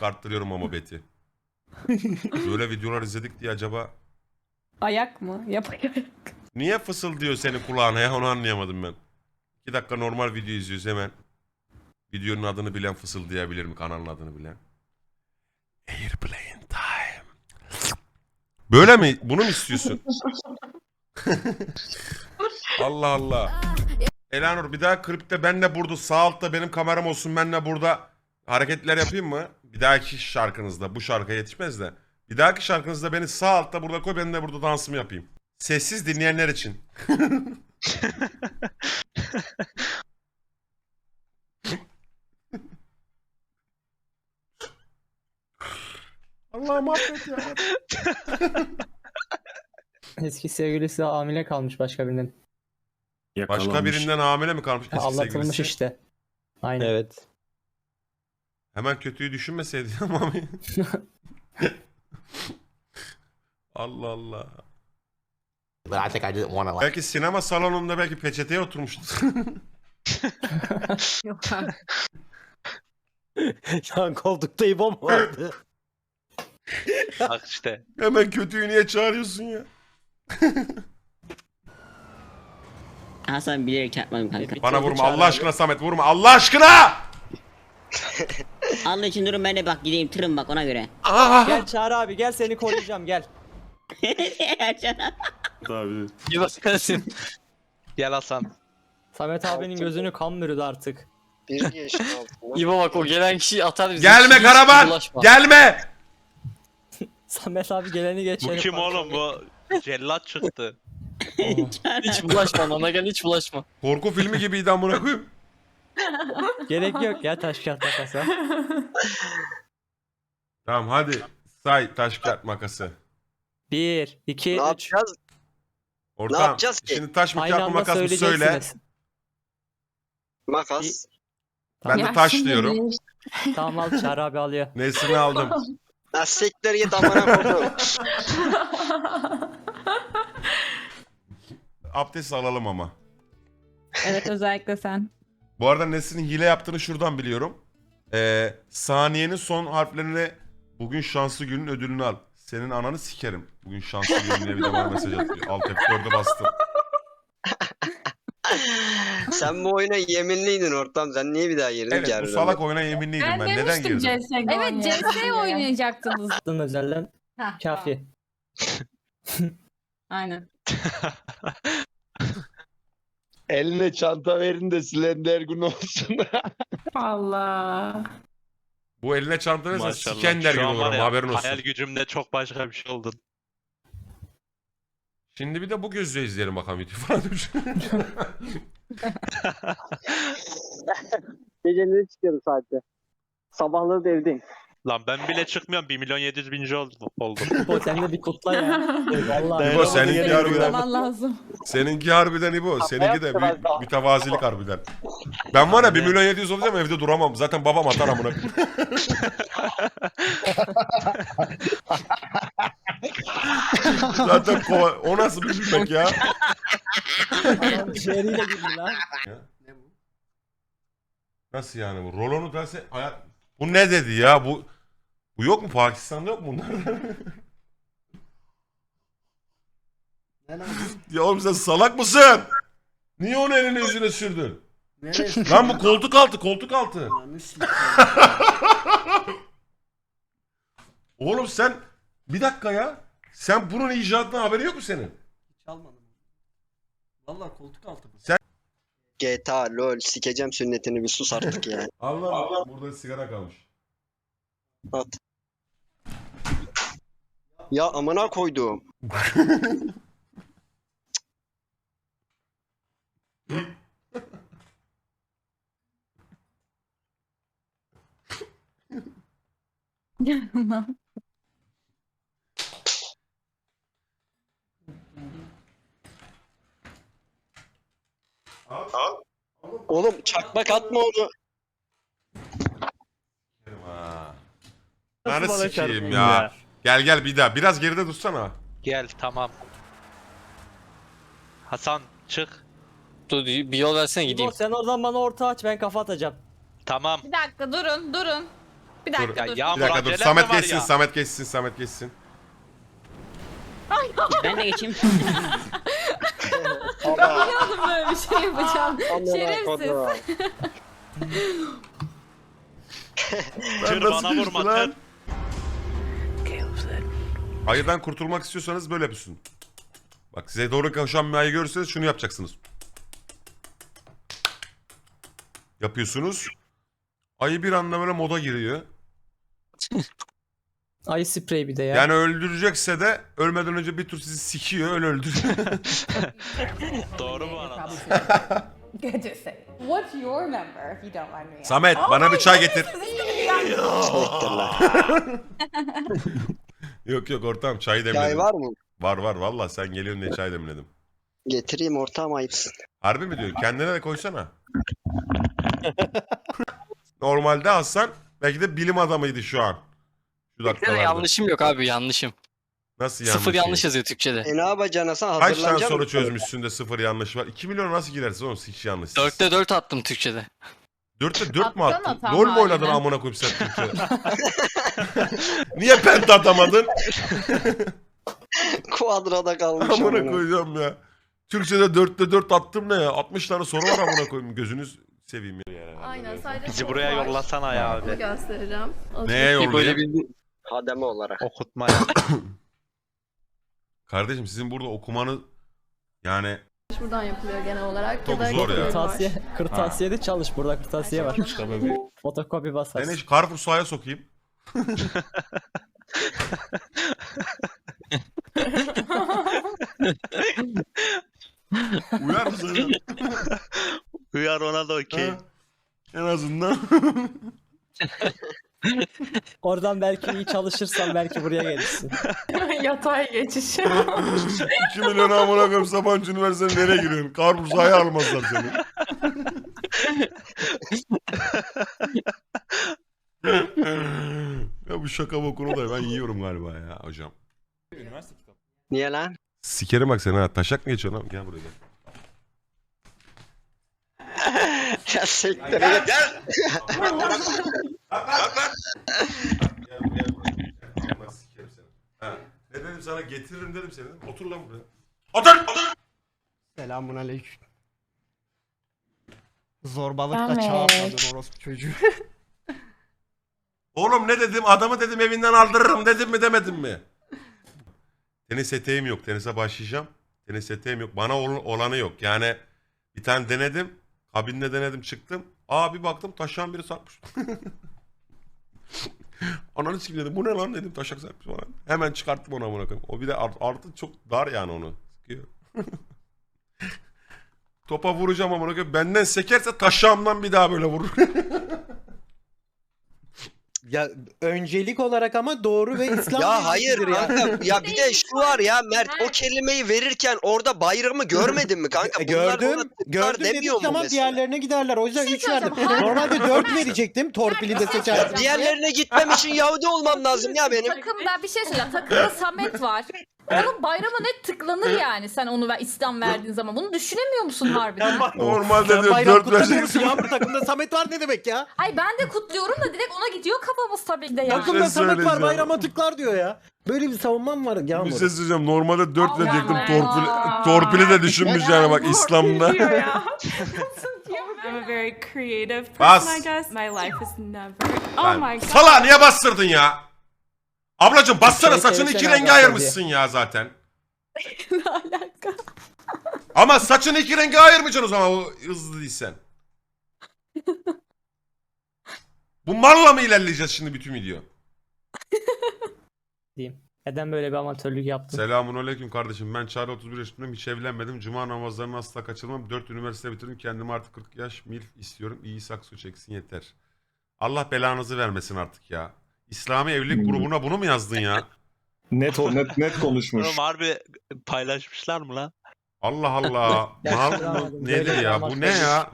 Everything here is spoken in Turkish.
Ayak arttırıyorum ama beti. Böyle videolar izledik diye acaba Ayak mı? Yap ayak. niye fısıldıyor senin kulağına ya onu anlayamadım ben. 2 dakika normal video izliyoruz hemen. Videonun adını bilen fısıldayabilir mi? Kanalın adını bilen. Airplane time. Böyle mi? Bunu mu istiyorsun? Allah Allah. Elanur bir daha klipte ben de burada sağ altta benim kameram olsun ben de burada hareketler yapayım mı? Bir dahaki şarkınızda bu şarkıya yetişmez de. Bir dahaki şarkınızda beni sağ altta burada koy ben de burada dansımı yapayım. Sessiz dinleyenler için. Allah'ım affet ya. Eski sevgilisi hamile kalmış başka birinin. Başka birinden hamile mi kalmış eski Anlatılmış sevgilisi? işte. Aynen. Evet. Hemen kötüyü düşünmeseydi ama. Allah Allah. But I think I didn't want to like. Belki sinema salonunda belki peçeteye oturmuştu. Yok abi. Yan koltukta İbo mu vardı? Bak işte. Hemen kötüyü niye çağırıyorsun ya? Hasan bilerek çarpmadım kanka. Bana vurma Allah aşkına Samet vurma Allah aşkına! Allah için durun ben de bak gideyim tırım bak ona göre. Aa! Gel Çağrı abi gel seni koruyacağım gel. İbo sensin. Gel Hasan. Samet abinin gözünü kan bürüdü artık. Bir geçti altına. İbo bak o gelen kişi atar bizi. Gelme bulaşma. Gelme! Samet abi geleni geçeni. Bu kim oğlum bu? Cellat çıktı. Hiç bulaşma ona gel hiç bulaşma. Korku filmi gibiydi amına koyayım. Gerek yok ya taş kağıt makasa. Tamam hadi say taş kağıt makası. 1, 2, Ne 3. yapacağız? Ortam yapacağız ki? şimdi taş mı Aynı kağıt mı anda makas mı söyle. söyleyeceksiniz. Makas. Ben de Ya taş diyorum. bir- Tamam al Çağrı abi alıyor. Nesini aldım. Ha siktir git amına koydum. Abdest alalım ama. Evet özellikle sen. Bu arada Nesrin'in hile yaptığını şuradan biliyorum. Ee, saniyenin son harflerini bugün şanslı günün ödülünü al. Senin ananı sikerim. Bugün şanslı günün diye bir de bana mesaj atıyor. Alt F4'e bastım. Sen bu oyuna yeminliydin ortam. Sen niye bir daha girdin Evet ki bu harbiden? salak oyuna yeminliydim ben. Ben, Neden demiştim girdim? CSGO Evet CS oynayacaktınız. Attın özelden Heh, kafi. Aynen. Eline çanta verin de Slender gün olsun. Allah. Bu eline çanta verirsen Maşallah. Sikender gibi Şu an var olurum ya, haberin olsun. Hayal gücümde çok başka bir şey oldun. Şimdi bir de bu gözle izleyelim bakalım video falan. Geceleri çıkıyorum sadece. Sabahları da evdeyim. Lan ben bile çıkmıyorum. 1 milyon 700 binci oldum. oldum. İbo sen de bir kutla ya. Vallahi. İbo seninki Senin harbiden. kutlaman lazım. Seninki harbiden İbo. Seninki de bir mütevazilik harbiden. Ben var ya 1 milyon 700 olacağım evde duramam. Zaten babam atar amına. Zaten kova... O nasıl bir gülmek ya? Adam şehriyle girdi lan. Nasıl yani bu? Rolonu derse hayat... Bu ne dedi ya? Bu bu yok mu? Pakistan'da yok mu bunlar? ya oğlum sen salak mısın? Niye onu eline yüzüne sürdün? Lan bu koltuk altı, koltuk altı. Oğlum sen bir dakika ya. Sen bunun icadından haberi yok mu senin? Çalmadım. Valla koltuk altı bu. GTA, LOL, sikeceğim sünnetini bir sus artık ya. Allah Allah. Burada sigara kalmış. At. Ya amına koydum. Oğlum çakmak atma onu. Ha. Lan sikeyim ya. Gel gel bir daha. Biraz geride dursana. Gel tamam. Hasan çık. Dur bir yol versene gideyim. sen oradan bana orta aç ben kafa atacağım. Tamam. Bir dakika durun durun. Bir dakika dur. Ya Bir dakika dur. acelen Samet var geçsin, ya? Samet geçsin, Samet geçsin. Ben de geçeyim. Şey yapacağım. Şerefsiz. Tır bana vurma lan? tır. Ayıdan kurtulmak istiyorsanız böyle yapıyorsun. Bak size doğru koşan bir ayı görürseniz şunu yapacaksınız. Yapıyorsunuz. Ayı bir anda böyle moda giriyor. Ayı sprey bir de ya. Yani öldürecekse de ölmeden önce bir tur sizi sikiyor öyle öldürüyor. Doğru bu arada. Good to say. What's your number if you don't mind me Samet bana bir çay getir. yok yok ortağım çay demledim. Çay var mı? Var var valla sen geliyorsun diye çay demledim. Getireyim ortağım ayıpsın. Harbi mi diyorsun? Kendine de koysana. Normalde Hasan belki de bilim adamıydı şu an. Şu Türkçe'de dakikalarda. yanlışım yok abi yanlışım. Nasıl yanlış? Sıfır şey? yanlış yazıyor Türkçe'de. E ne yapacaksın Hasan? Kaç tane Hazırlanacak soru mısın? çözmüşsün de sıfır yanlış var? 2 milyon nasıl girersin oğlum hiç yanlış. Dörtte dört attım Türkçe'de. Dörtte dört mü Atsana attın? tam Rol mü oynadın haline. amına koyayım sen Türkçe? Niye penta atamadın? Kuadrada kalmış. amına amına. koyacağım ya. Türkçe'de dörtte dört attım ne ya? 60 tane soru var amına koyayım. Gözünüz seveyim ya. Yani. Aynen sadece Bizi buraya yollasana ya abi. göstereceğim. Neye bir Hademe olarak. Okutmaya. Kardeşim sizin burada okumanı yani Buradan yapılıyor genel olarak. Çok zor ya. Kırtasiye, kırtasiyede çalış burada kırtasiye var. Fotokopi bas. seni hiç Carrefour sahaya sokayım. Uyar mı sana? Uyar ona da okey. Ha? En azından. Oradan belki iyi çalışırsan belki buraya gelirsin. Yatay geçiş. 2 milyon amına koyayım Sabancı Üniversitesi'ne nereye giriyorsun? Carrefour sahaya almazlar seni. ya bu şaka bokunu da ben yiyorum galiba ya hocam. Niye lan? Sikerim bak sen ha. Taşak mı geçiyorsun lan? Gel buraya gel. Ya siktir git. Gel. Bak lan. Gel gel buraya. Allah sikerim seni. Ha. Ne dedim sana getiririm dedim seni. Otur lan buraya. Otur! Otur! Selamun aleyküm. Zorbalıkla Samet. çağırmadın orospu çocuğu. Oğlum ne dedim? Adamı dedim evinden aldırırım dedim mi demedim mi? Tenis eteğim yok. Tenise başlayacağım. Tenis eteğim yok. Bana ol- olanı yok. Yani bir tane denedim. Kabinde denedim çıktım. Aa bir baktım taşan biri sarkmış. Ananı sikeyim dedim. Bu ne lan dedim taşak sarkmış falan. Hemen çıkarttım onu amına. O bir de art- artı çok dar yani onu. Sıkıyor. Topa vuracağım amına koyayım. Benden sekerse taşağımdan bir daha böyle vurur. Ya öncelik olarak ama doğru ve İslam Ya hayır ya. kanka ya bir de şu var ya Mert o kelimeyi verirken orada bayramı görmedin mi kanka? E, Bunlar ona gördüm. tıklar Gördüm demiyor dediğim mu zaman mesela? diğerlerine giderler. O yüzden Bir şey 3 verdim. söyleyeceğim. Hayır. Normalde 4 verecektim. Torpili de seçerdim. Diğerlerine gitmem için Yahudi olmam lazım ya benim. Takımda bir şey söyleyeceğim. Takımda Samet var. Onun bayrama net tıklanır yani sen onu ver, İslam verdiğin zaman. Bunu düşünemiyor musun harbiden? Normalde Sen diyor bayram 4 kutlamıyorsun vereceksin. ya bu takımda Samet var ne demek ya? Ay ben de kutluyorum da direkt ona gidiyor kafamız tabii ki de yani. Takımda Samet var söyleyeceğim. bayrama tıklar diyor ya. Böyle bir savunmam var Bir Yağmur. şey söyleyeceğim. Normalde 4 Allah verecektim. Allah. Torpili, torpili de düşünmüş yani bak İslam'da. I'm a very creative person, Bas. I guess. My life is never. Oh my god. Sala niye bastırdın ya? Ablacım bassana Şey, saçını iki renge ayırmışsın ya zaten. ne alaka? Ama saçını iki renge ayırmayacaksın o zaman o hızlı değilsen. Bu malla mı ilerleyeceğiz şimdi bütün video? diyeyim. Neden böyle bir amatörlük yaptın? Selamun aleyküm kardeşim. Ben Çağrı 31 yaşındayım. Hiç evlenmedim. Cuma namazlarını asla kaçırmam. 4 üniversite bitirdim. Kendime artık 40 yaş milf istiyorum. İyi sakso çeksin yeter. Allah belanızı vermesin artık ya. İslami evlilik grubuna bunu mu yazdın ya? Net o net net konuşmuş. Oğlum harbi paylaşmışlar mı lan? Allah Allah. Mal mı? Nedir ya? Bu ne ya?